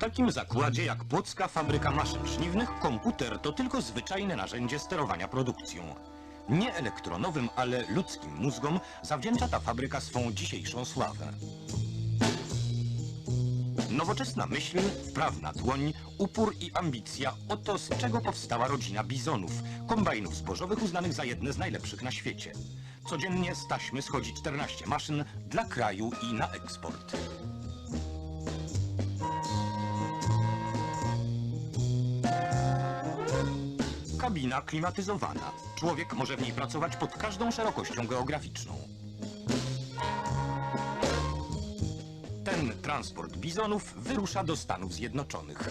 takim zakładzie jak Płocka Fabryka Maszyn Żniwnych komputer to tylko zwyczajne narzędzie sterowania produkcją. Nie elektronowym, ale ludzkim mózgom zawdzięcza ta fabryka swą dzisiejszą sławę. Nowoczesna myśl, wprawna dłoń, upór i ambicja – oto z czego powstała rodzina bizonów, kombajnów zbożowych uznanych za jedne z najlepszych na świecie. Codziennie z taśmy schodzi 14 maszyn dla kraju i na eksport. Kabina klimatyzowana. Człowiek może w niej pracować pod każdą szerokością geograficzną. Ten transport bizonów wyrusza do Stanów Zjednoczonych.